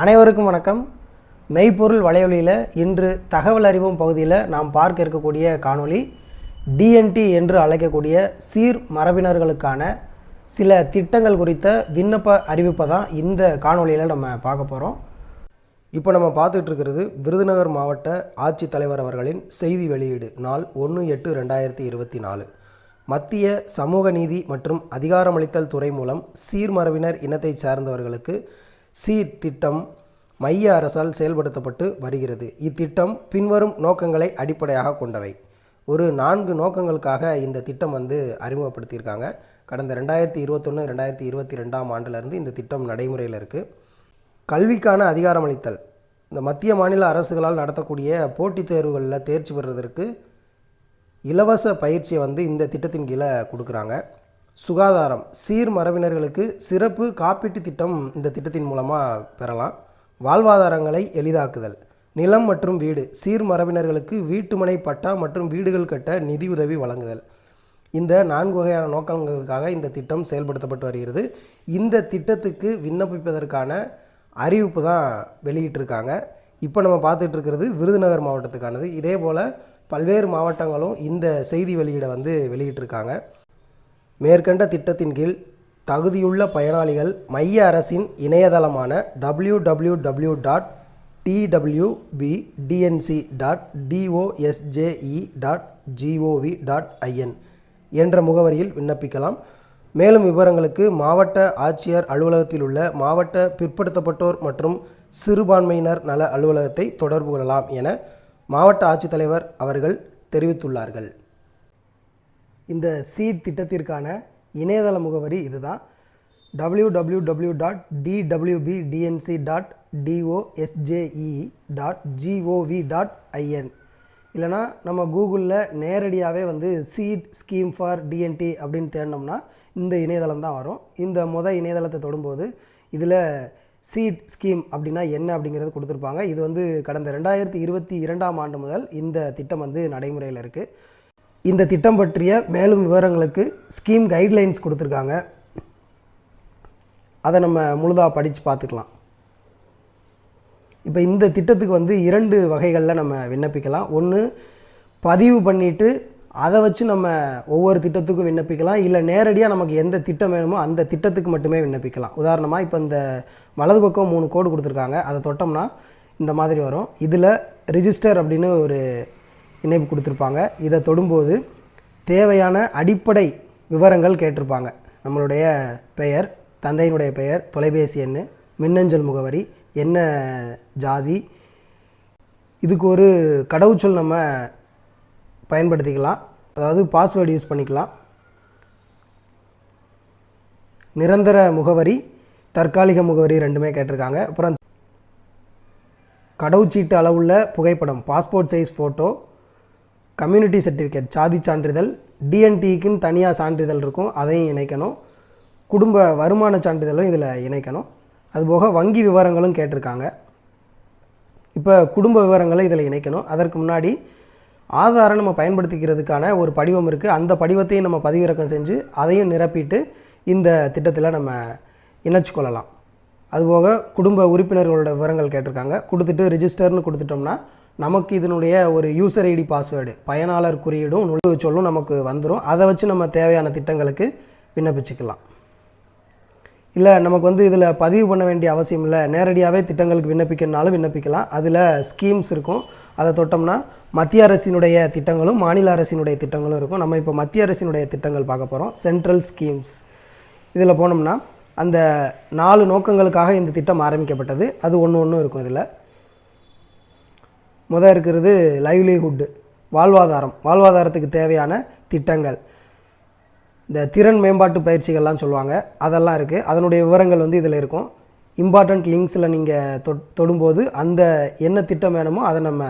அனைவருக்கும் வணக்கம். மெய்ப்பொருள் வலையொலியில் இன்று தகவல் அறிவும் பகுதியில் நாம் பார்க்க இருக்கக்கூடிய காணொளி டிஎன்டி என்று அழைக்கக்கூடிய சீர் மரபினர்களுக்கான சில திட்டங்கள் குறித்த விண்ணப்ப அறிவிப்பை தான் இந்த காணொளியில் நம்ம பார்க்க போகிறோம் இப்போ நம்ம பார்த்துட்டு இருக்கிறது விருதுநகர் மாவட்ட ஆட்சித்தலைவர் அவர்களின் செய்தி வெளியீடு நாள் ஒன்று எட்டு ரெண்டாயிரத்தி இருபத்தி நாலு. மத்திய சமூக நீதி மற்றும் அதிகாரமளித்தல் துறை மூலம் சீர்மரபினர் இனத்தைச் சார்ந்தவர்களுக்கு சீட் திட்டம் மைய அரசால் செயல்படுத்தப்பட்டு வருகிறது. இத்திட்டம் பின்வரும் நோக்கங்களை அடிப்படையாக கொண்டவை. ஒரு நான்கு நோக்கங்களுக்காக இந்த திட்டம் வந்து அறிமுகப்படுத்தியிருக்காங்க. கடந்த ரெண்டாயிரத்தி இருபத்தொன்று ரெண்டாயிரத்தி இருபத்தி ரெண்டாம் ஆண்டிலிருந்து இந்த திட்டம் நடைமுறையில் இருக்குது கல்விக்கான அதிகாரமளித்தல். இந்த மத்திய மாநில அரசுகளால் நடத்தக்கூடிய போட்டித் தேர்வுகளில் தேர்ச்சி பெறுவதற்கு இலவச பயிற்சியை வந்து இந்த திட்டத்தின் கீழே கொடுக்குறாங்க. சுகாதாரம் சீர் மரபினர்களுக்கு சிறப்பு காப்பீட்டு திட்டம் இந்த திட்டத்தின் மூலமாக பெறலாம். வாழ்வாதாரங்களை எளிதாக்குதல். நிலம் மற்றும் வீடு சீர் மரபினர்களுக்கு வீட்டுமனை பட்டா மற்றும் வீடுகள் கட்ட நிதியுதவி வழங்குதல். இந்த நான்கு வகையான நோக்கங்களுக்காக இந்த திட்டம் செயல்படுத்தப்பட்டு வருகிறது. இந்த திட்டத்துக்கு விண்ணப்பிப்பதற்கான அறிவிப்பு தான் வெளியிட்டிருக்காங்க. இப்போ நம்ம பார்த்துட்டு இருக்கிறது விருதுநகர் மாவட்டத்துக்கானது. இதே போல் பல்வேறு மாவட்டங்களும் இந்த செய்தி வெளியீடை வந்து வெளியிட்டிருக்காங்க. மேற்கண்ட திட்டத்தின் கீழ் தகுதியுள்ள பயனாளிகள் மைய அரசின் இணையதளமான W W W dot DWB DNC dot DOSJE dot GOV dot IN என்ற முகவரியில் விண்ணப்பிக்கலாம். மேலும் விவரங்களுக்கு மாவட்ட ஆட்சியர் அலுவலகத்தில் உள்ள மாவட்ட பிற்படுத்தப்பட்டோர் மற்றும் சிறுபான்மையினர் நல அலுவலகத்தை தொடர்பு கொள்ளலாம் என மாவட்ட ஆட்சித்தலைவர் அவர்கள் தெரிவித்துள்ளார்கள். இந்த சீட் திட்டத்திற்கான இணையதள முகவரி இதுதான். W W W dot DWB DNC dot DOSJE dot GOV dot IN இல்லைனா நம்ம கூகுளில் நேரடியாகவே வந்து சீட் ஸ்கீம் ஃபார் டிஎன்டி அப்படின்னு தேடினோம்னா இந்த இணையதளம் தான் வரும். இந்த முத இணையதளத்தை தொடும்போது இதில் சீட் ஸ்கீம் அப்படின்னா என்ன அப்படிங்கிறது கொடுத்துருப்பாங்க. இது வந்து கடந்த ரெண்டாயிரத்தி இருபத்தி இரண்டாம் ஆண்டு முதல் இந்த திட்டம் வந்து நடைமுறையில் இருக்குது இந்த திட்டம் பற்றிய மேலும் விவரங்களுக்கு ஸ்கீம் கைட்லைன்ஸ் கொடுத்துருக்காங்க. அதை நம்ம முழுதாக படித்து பார்த்துக்கலாம். இப்போ இந்த திட்டத்துக்கு வந்து இரண்டு வகைகளில் நம்ம விண்ணப்பிக்கலாம். ஒன்று பதிவு பண்ணிவிட்டு அதை வச்சு நம்ம ஒவ்வொரு திட்டத்துக்கும் விண்ணப்பிக்கலாம். இல்லை நேரடியாக நமக்கு எந்த திட்டம் வேணுமோ அந்த திட்டத்துக்கு மட்டுமே விண்ணப்பிக்கலாம். உதாரணமாக இப்போ இந்த வலது பக்கம் மூணு கோடு கொடுத்துருக்காங்க. அதை தொட்டோம்னா இந்த மாதிரி வரும். இதில் ரிஜிஸ்டர் அப்படின்னு ஒரு இணைப்பு கொடுத்துருப்பாங்க. இதை தொடும்போது தேவையான அடிப்படை விவரங்கள் கேட்டிருப்பாங்க. நம்மளுடைய பெயர் தந்தையினுடைய பெயர் தொலைபேசி எண் மின்னஞ்சல் முகவரி என்ன ஜாதி இதுக்கு ஒரு கடவுச்சொல் நம்ம பயன்படுத்திக்கலாம். அதாவது பாஸ்வேர்டு யூஸ் பண்ணிக்கலாம். நிரந்தர முகவரி தற்காலிக முகவரி ரெண்டுமே கேட்டிருக்காங்க. அப்புறம் கடவுச்சீட்டு அளவுள்ள புகைப்படம் passport size photo community certificate சாதி சான்றிதழ் டிஎன்டிக்குன்னு தனியாக சான்றிதழ் இருக்கும் அதையும் இணைக்கணும். குடும்ப வருமான சான்றிதழும் இதில் இணைக்கணும். அதுபோக வங்கி விவரங்களும் கேட்டிருக்காங்க. இப்போ குடும்ப விவரங்களை இதில் இணைக்கணும். அதற்கு முன்னாடி ஆதாரை நம்ம பயன்படுத்திக்கிறதுக்கான ஒரு படிவம் இருக்குது அந்த படிவத்தையும் நம்ம பதிவிறக்கம் செஞ்சு அதையும் நிரப்பிட்டு இந்த திட்டத்தில் நம்ம இணைச்சிக்கொள்ளலாம் அதுபோக குடும்ப உறுப்பினர்களோட விவரங்கள் கேட்டிருக்காங்க. கொடுத்துட்டு ரிஜிஸ்டர்னு கொடுத்துட்டோம்னா நமக்கு இதனுடைய ஒரு யூசர் ஐடி பாஸ்வேர்டு பயனாளர் குறியீடும் நுழைவு சொல்லும் நமக்கு வந்துடும் அதை வச்சு நம்ம தேவையான திட்டங்களுக்கு விண்ணப்பிச்சுக்கலாம். இல்லை நமக்கு வந்து இதில் பதிவு பண்ண வேண்டிய அவசியம் இல்லை. நேரடியாகவே திட்டங்களுக்கு விண்ணப்பிக்கணுனாலும் விண்ணப்பிக்கலாம். அதில் ஸ்கீம்ஸ் இருக்கும். அதை தொட்டோம்னா மத்திய அரசினுடைய திட்டங்களும் மாநில அரசினுடைய திட்டங்களும் இருக்கும். நம்ம இப்போ மத்திய அரசினுடைய திட்டங்கள் பார்க்க போகிறோம் சென்ட்ரல் ஸ்கீம்ஸ் இதில் போனோம்னா அந்த நாலு நோக்கங்களுக்காக இந்த திட்டம் ஆரம்பிக்கப்பட்டது. அது ஒன்று ஒன்றும் இருக்கும் இதில். முதல் இருக்கிறது லைவ்லிஹுட்டு வாழ்வாதாரம். வாழ்வாதாரத்துக்கு தேவையான திட்டங்கள். இந்த திறன் மேம்பாட்டு பயிற்சிகள்லாம் சொல்லுவாங்க. அதெல்லாம் இருக்குது அதனுடைய விவரங்கள் வந்து இதில் இருக்கும். இம்பார்ட்டண்ட் லிங்க்ஸில் நீங்கள் தொ தொடும்போது அந்த என்ன திட்டம் வேணுமோ அதை நம்ம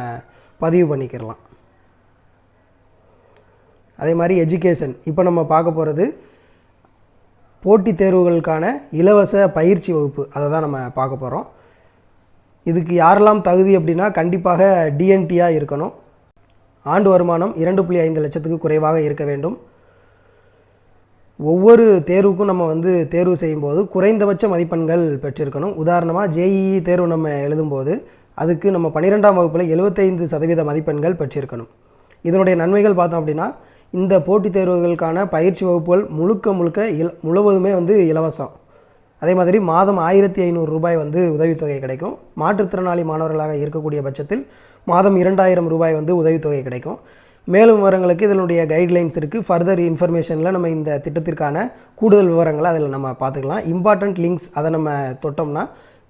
பதிவு பண்ணிக்கிறலாம் அதே மாதிரி எஜுகேஷன் இப்போ நம்ம பார்க்க போகிறது போட்டித் தேர்வுகளுக்கான இலவச பயிற்சி வகுப்பு. அதை தான் நம்ம பார்க்க போகிறோம் இதுக்கு யாரெல்லாம் தகுதி அப்படின்னா கண்டிப்பாக டிஎன்டியாக இருக்கணும். ஆண்டு வருமானம் இரண்டு புள்ளி ஐந்து லட்சத்துக்கு குறைவாக இருக்க வேண்டும். ஒவ்வொரு தேர்வுக்கும் நம்ம வந்து தேர்வு செய்யும்போது குறைந்தபட்ச மதிப்பெண்கள் பெற்றிருக்கணும். உதாரணமாக ஜேஇஇ தேர்வு நம்ம எழுதும்போது அதுக்கு நம்ம பன்னிரெண்டாம் வகுப்பில் எழுபத்தைந்து சதவீத மதிப்பெண்கள் பெற்றிருக்கணும். இதனுடைய நன்மைகள் பார்த்தோம் அப்படின்னா இந்த போட்டித் தேர்வுகளுக்கான பயிற்சி வகுப்புகள் முழுக்க முழுக்க இல முழுவதுமே வந்து இலவசம். அதே மாதிரி மாதம் ஆயிரத்தி ஐநூறு ரூபாய் வந்து உதவித்தொகை கிடைக்கும். மாற்றுத்திறனாளி மாணவர்களாக இருக்கக்கூடிய பட்சத்தில் மாதம் இரண்டாயிரம் ரூபாய் வந்து உதவித்தொகை கிடைக்கும். மேலும் விவரங்களுக்கு இதனுடைய கைட்லைன்ஸ் இருக்குது ஃபர்தர் இன்ஃபர்மேஷனில் நம்ம இந்த திட்டத்திற்கான கூடுதல் விவரங்களை அதில் நம்ம பார்த்துக்கலாம். இம்பார்ட்டண்ட் லிங்க்ஸ் அதை நம்ம தொட்டோம்னா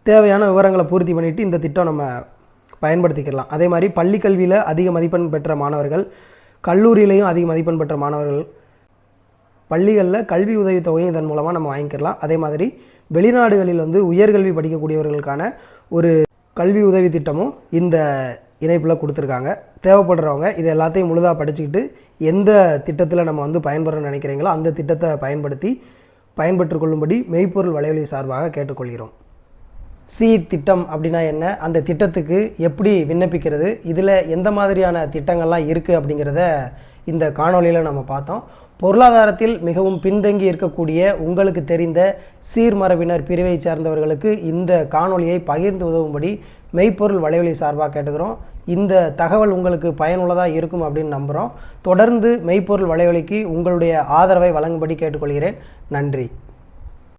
தேவையான விவரங்களை பூர்த்தி பண்ணிவிட்டு இந்த திட்டம் நம்ம பயன்படுத்திக்கலாம். அதே மாதிரி பள்ளி கல்வியில் அதிக மதிப்பெண் பெற்ற மாணவர்கள் கல்லூரியிலையும் அதிக மதிப்பெண் பெற்ற மாணவர்கள் பள்ளிகளில் கல்வி உதவித்தொகையும் இதன் மூலமாக நம்ம வாங்கிக்கலாம். அதே மாதிரி வெளிநாடுகளில் வந்து உயர்கல்வி படிக்கக்கூடியவர்களுக்கான ஒரு கல்வி உதவி திட்டமும் இந்த இணைப்பில் கொடுத்துருக்காங்க. தேவைப்படுறவங்க இது எல்லாத்தையும் முழுதாக படிச்சுக்கிட்டு எந்த திட்டத்தில் நம்ம வந்து பயன்பெறணும்னு நினைக்கிறீங்களோ அந்த திட்டத்தை பயன்படுத்தி பயன்பெற்று கொள்ளும்படி மெய்ப்பொருள் வலைவலி சார்பாக கேட்டுக்கொள்கிறோம். சீட் திட்டம் அப்படின்னா என்ன? அந்த திட்டத்துக்கு எப்படி விண்ணப்பிக்கிறது? இதில் எந்த மாதிரியான திட்டங்கள்லாம் இருக்குது அப்படிங்கிறத இந்த காணொளியில் நம்ம பார்த்தோம். பொருளாதாரத்தில் மிகவும் பின்தங்கி இருக்கக்கூடிய உங்களுக்கு தெரிந்த சீர்மரபினர் பிரிவை சார்ந்தவர்களுக்கு இந்த காணொலியை பகிர்ந்து உதவும்படி மெய்ப்பொருள் வலைவலி சார்பாக கேட்டுக்கிறோம். இந்த தகவல் உங்களுக்கு பயனுள்ளதாக இருக்கும் அப்படின்னு நம்புகிறோம் தொடர்ந்து மெய்ப்பொருள் வலைவலிக்கு உங்களுடைய ஆதரவை வழங்கும்படி கேட்டுக்கொள்கிறேன். நன்றி.